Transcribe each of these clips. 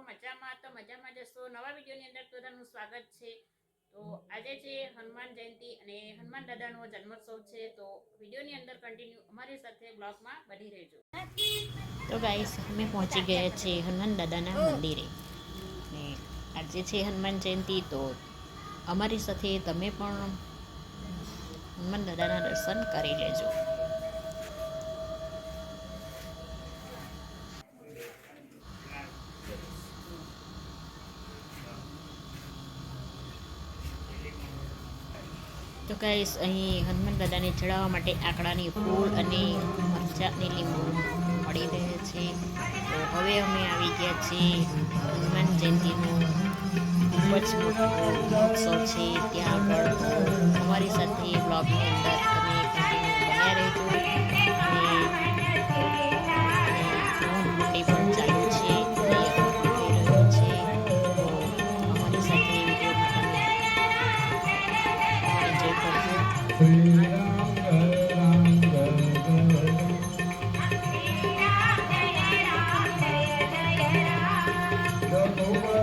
મજામાં, તો મજામાં જશો. નવા વિડીયોની અંદર બધાનું સ્વાગત છે. તો આજે છે હનુમાન જયંતિ અને હનુમાન દાદાનો જન્મોત્સવ છે. તો વિડીયોની અંદર કન્ટિન્યુ અમારી સાથે બ્લોગમાં બની રહેજો. તો ગાઈસ અમે પહોંચી ગયા છીએ હનુમાન દાદાના મંદિરે. ને આજે છે હનુમાન જયંતિ, તો અમારી સાથે તમે પણ હનુમાન દાદાના દર્શન કરી લેજો. તો ગાઈસ અહીં હનુમાન દાદાને ચડાવવા માટે આંકડાની ફૂલ અને મરચાની લીંબુ મળી રહે છે. તો હવે અમે આવી ગયા છીએ હનુમાન જયંતિનો ખૂબ જ મોટો મહોત્સવ છે. ત્યાં આગળ અમારી સાથે બ્લોગની અંદર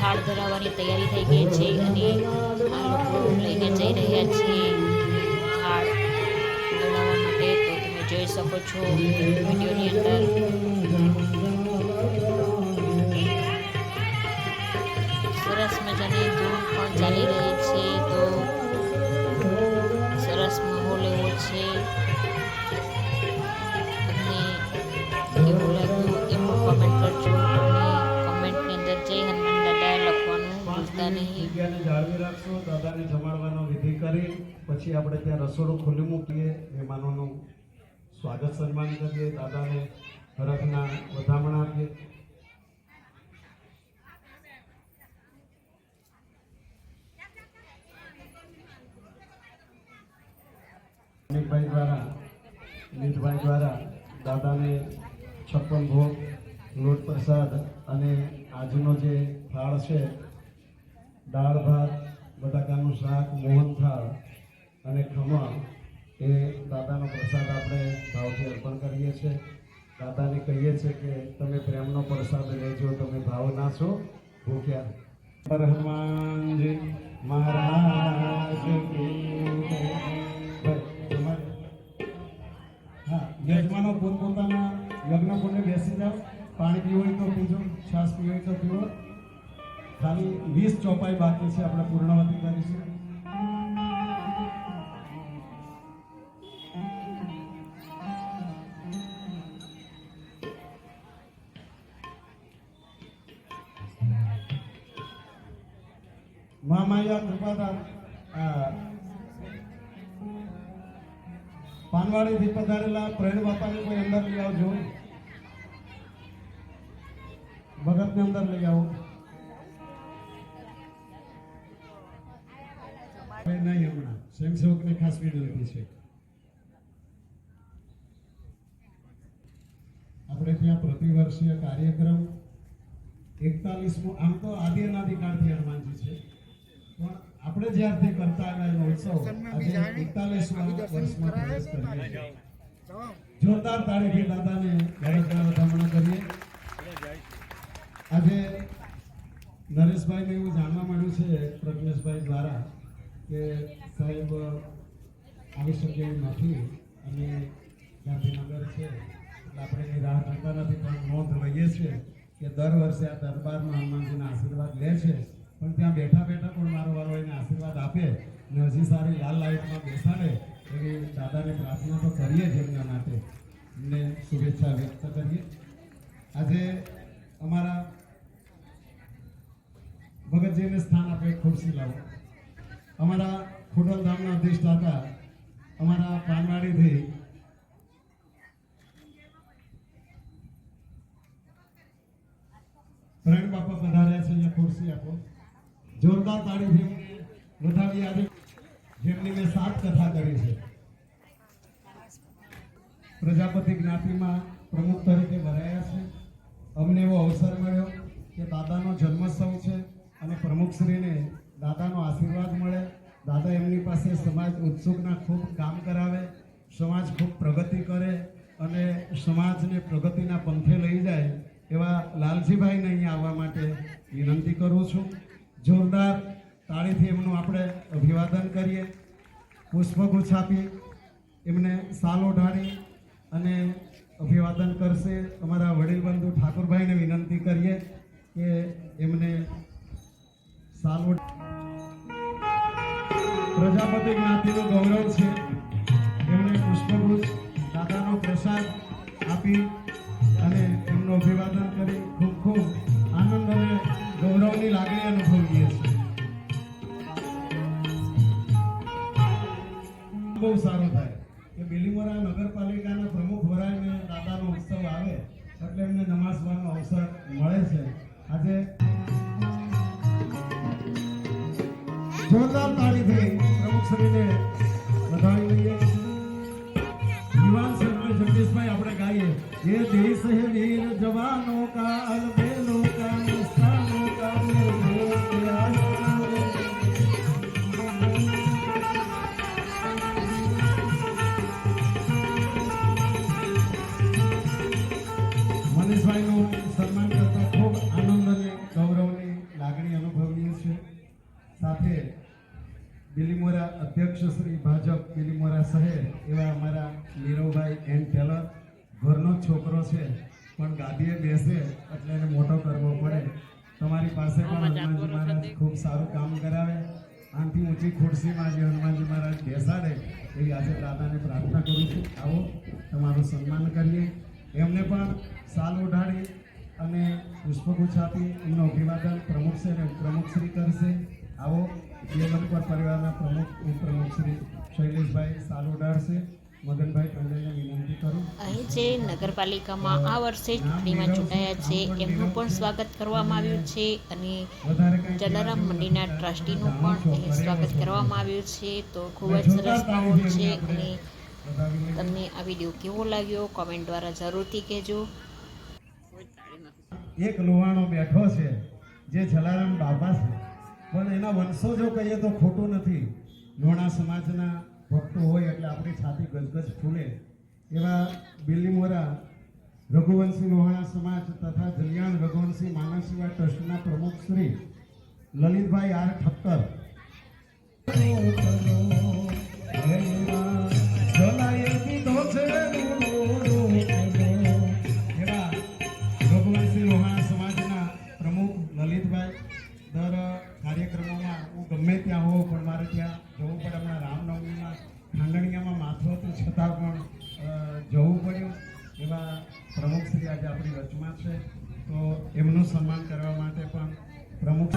થાળ ધરાવવાની તૈયારી થઈ ગઈ છે અને આ લોકો લઈને જઈ રહ્યા છે થાળ ધરાવવા માટે તો તમે જોઈ શકો છો. વિડીયોની અંદર સરસ મજાની ધૂમ પણ ચાલી રહી જગ્યાને જાળવી રાખશો, દાદાને જમાડવાનો વિધિ કરી, પછી આપણે ત્યાં રસોડું ખુલ્લું મૂકીએ. મહેમાનોનું સ્વાગત સન્માન કરીએ, દાદાને હરખના વધામણા આપીએ. અમિતભાઈ દ્વારા અમિતભાઈ દ્વારા દાદાને છપ્પન ભોગ, લોટ પ્રસાદ અને આજનો જે ફાળ છે દાળ ભાત, બટાકાનું શાક, મોહન થાળ અને ખમણ એ દાદાનો પ્રસાદ આપણે ભાવથી અર્પણ કરીએ છીએ. દાદાને કહીએ છીએ કે તમે પ્રેમનો પ્રસાદ લેજો, તમે ભાવ ના છો ભૂખ્યા હનુમાનજી મહારાજ. હા, યજમાનો પોતપોતાના લગ્ન કોને બેસી જાઓ. પાણી પીવું તો પીજો, છાશ પીવી હોય તો પીવો. ખાલી વીસ ચોપાઈ બાકી છે, આપણે પૂર્ણવતી કરીશું. મામાયા આ, પાનવાડીથી પધારેલા પ્રેણ બાપાને કોઈ અંદર લઈ આવજો. ભગતને અંદર લઈ આવો. સ્વયંસેવકને ખાસ વિનંતી છે. આપણે ત્યાં પ્રતિવર્ષીય કાર્યક્રમ એકતાલીસમો આમ તો આદિ અનાદિકાળથી હનુમાનજી છે. પણ આપણે જ્યારથી કરતા આવ્યા એનો ઉત્સવ એકતાલીસમાં વર્ષમાં પ્રવેશ કરીએ. જોરદાર તાળીથી દાદાને ગણેશના વધામણા કરીએ. આજે નરેશભાઈને એવું જાણવા મળ્યું છે પ્રજ્ઞેશભાઈ દ્વારા કે સાહેબ, આવી શકે એવું નથી અને ગાંધીનગર છે. એટલે આપણે એની રાહ જોતા નથી, પણ નોંધ લઈએ છીએ કે દર વર્ષે આ દરબારમાં હનુમાનજીના આશીર્વાદ લે છે. પણ ત્યાં બેઠા બેઠા પણ મારો વારો એને આશીર્વાદ આપે ને હજી સારી લાલ લાઇટમાં બેસાડે એવી દાદાને પ્રાર્થના તો કરીએ જ એમના માટે. એમને શુભેચ્છા વ્યક્ત કરીએ. આજે અમારા ભગતજીને સ્થાન આપે ખુરશી લાવો. અમારા ખોડલ ગામના અધિષ્ઠાતા અમારા પાનવાડીથી પ્રેમ બાપા પધાર્યા છે, અહીંયા ખુરશી આપો. જોરદાર તાળીથી હું લોઠાવી આજે જેમની મેં સાત કથા કરી છે. પ્રજાપતિ જ્ઞાતિમાં પ્રમુખ તરીકે ભરાયા છે. અમને એવો અવસર મળ્યો કે દાદાનો જન્મોત્સવ છે અને પ્રમુખશ્રીને દાદાનો આશીર્વાદ મળે. દાદા એમની પાસે સમાજ ઉત્સુકના ખૂબ કામ કરાવે, સમાજ ખૂબ પ્રગતિ કરે અને સમાજને પ્રગતિના પંથે લઈ જાય એવા લાલજીભાઈને અહીંયા આવવા માટે વિનંતી કરું છું. જોરદાર તાળીથી એમનું આપણે અભિવાદન કરીએ. પુષ્પગુચ્છ આપી, એમને સાલ ઓઢાડી અને અભિવાદન કરશે. અમારા વડીલ બંધુ ઠાકોરભાઈને વિનંતી કરીએ કે એમને સાલ. ઓઢ- પ્રજાપતિ જ્ઞાતિનું ગૌરવ છે. એમને પુષ્પગુચ્છ, દાદાનો પ્રસાદ આપી અને એમનું અભિવાદન કરી ખૂબ ખૂબ આનંદ અને ગૌરવની લાગણી અનુભવીએ છીએ. બહુ સારું થાય કે બિલીમોરા નગરપાલિકાના પ્રમુખ વરાયને દાદાનો ઉત્સવ આવે એટલે એમને નમાઝવાનો અવસર મળે છે. આજે જોરદાર તાળીથી પ્રમુખશ્રીને વધાવી લઈએ. યુવાન સંત જગદીશભાઈ આપણે ગાઈએ. એ દેશ છે પણ ગાદીએ બેસે એટલે એને મોટો કરવો પડે. તમારી પાસે પણ હનુમાનજી મહારાજ ખૂબ સારું કામ કરાવે. આનાથી ઊંચી ખુરશીમાં જે હનુમાનજી મહારાજ બેસાડે એવી આજે દાદાને પ્રાર્થના કરું છું. આવો તમારું સન્માન કરીએ. એમને પણ સાલ ઉઢાડી અને પુષ્પગુચ્છ આપી એમનું અભિવાદન પ્રમુખ છે અને પ્રમુખશ્રી કરશે. આવો બેલમપર પરિવારના પ્રમુખ ઉપપ્રમુખ શ્રી શૈલેષભાઈ સાલ ઓઢાડશે અહીં જે નગરપાલિકામાં આ વર્ષે ચૂંટણીમાં ચૂંટાયા છે એમનું પણ સ્વાગત કરવામાં આવ્યું છે અને જલારામ મંદિરના ટ્રસ્ટીનું પણ અહીં સ્વાગત કરવામાં આવ્યું છે. તો ખૂબ જ સરસ માહોલ છે અને તમને આ વીડિયો કેવો લાગ્યો? કોમેન્ટ દ્વારા જરૂરથી કહેજો. એક લોહાણો બેઠો છે જે જલારામ બાબા છે. પણ એના વંશો જો કહીએ તો ખોટું નથી. લોણા સમાજના ભક્તો હોય એટલે આપણી છાતી ગજગજ ફૂલે. એવા બિલ્લીમોરા રઘુવંશી લોહાણા સમાજ તથા જલિયાણ રઘુવંશી માનવ ટ્રસ્ટના પ્રમુખ શ્રી લલિતભાઈ આર ઠક્કર. આજે આપણી વચમાં છે. તો એમનું સન્માન કરવા માટે પણ પ્રમુખ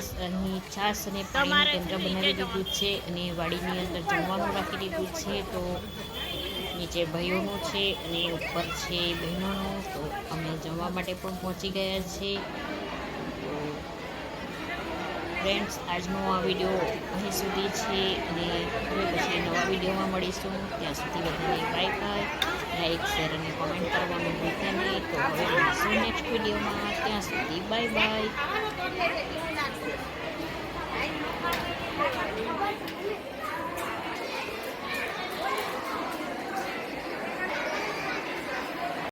છાશ અને પાણીનું કેન્દ્ર બનાવી દીધું છે અને વાડીની અંદર જમવાનું રાખી દીધું છે તો નીચે ભાઈઓનું છે અને ઉપર છે બહેનોનું તો અમે જમવા માટે પણ પહોંચી ગયા છે તો ફ્રેન્ડ્સ આજનો આ વીડિયો અહીં સુધી છે અને હવે પછી નવા વિડીયોમાં મળીશું. ત્યાં સુધી બધાને બાય બાય લાઈક શેર અને કોમેન્ટ કરવાનું ભૂલતા નહીં. તો હવે મળીશું નેક્સ્ટ વિડીયોમાં. ત્યાં સુધી બાય બાય